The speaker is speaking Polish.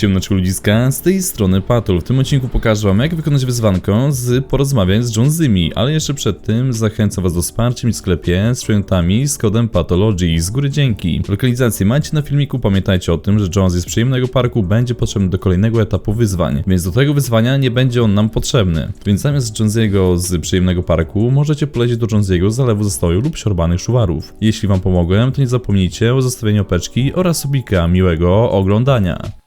Siemneczko ludziska, z tej strony Patul. W tym odcinku pokażę wam jak wykonać wyzwankę z porozmawiać z Jonesymi, ale jeszcze przed tym zachęcam was do wsparcia mi w sklepie z przedmiotami z kodem Pathology. Z góry dzięki. Lokalizację macie na filmiku, pamiętajcie o tym, że Jonesy z przyjemnego parku będzie potrzebny do kolejnego etapu wyzwań, więc do tego wyzwania nie będzie on nam potrzebny. Więc zamiast Jonesiego z przyjemnego parku możecie polecieć do Jonesiego z zalewu zastoju lub siorbanych szuwarów. Jeśli wam pomogłem, to nie zapomnijcie o zostawieniu opeczki oraz subika. Miłego oglądania.